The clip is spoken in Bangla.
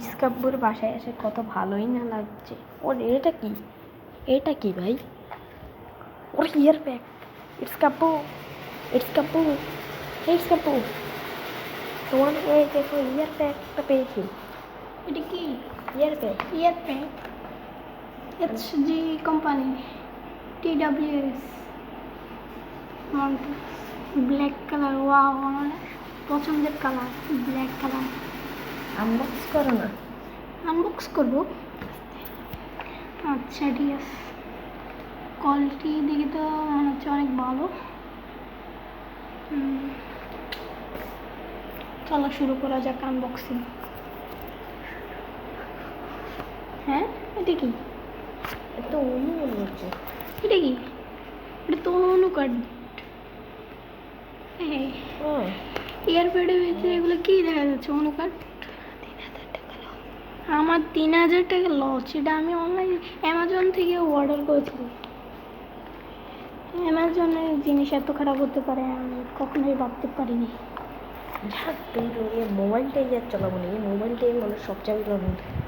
ইস্কাব্বুর বাসায় এসে কত ভালোই না লাগছে। ওর এটা কি? এটা কি ভাই? ওর ear bag it's Kabbu it's Kabbu it's Kabbu তোমার এই দেখো ইয়ার ব্যাগটা পেয়েছি। এটা কি? Ear bag ear pack H G company T W S black colour ওয়া পছন্দের কালার ব্ল্যাক কালার আনবক্স করো না। আনবক্স করব। আচ্ছা ঠিক আছে। কোয়ালিটি দিকে তো মনে হচ্ছে অনেক ভালো। চলো শুরু করা যাক আনবক্সিং হ্যাঁ এটা কি? এত অন্য মনে হচ্ছে। এটা কি? এটা তো অনু কার্ড হ্যাঁ। এয়ারপ্যাডের ভিতরে এগুলো কি দেখা যাচ্ছে অনু কার্ড আমার তিন হাজার টাকা লস এটা আমি অনলাইন অ্যামাজন থেকে অর্ডার করেছিলাম। অ্যামাজনের জিনিস এত খারাপ হতে পারে, আমি কখনোই ভাবতে পারিনি। তুই মোবাইলটাই আর চলাবো না, এই মোবাইলটাই মানে সব জায়গায় মধ্যে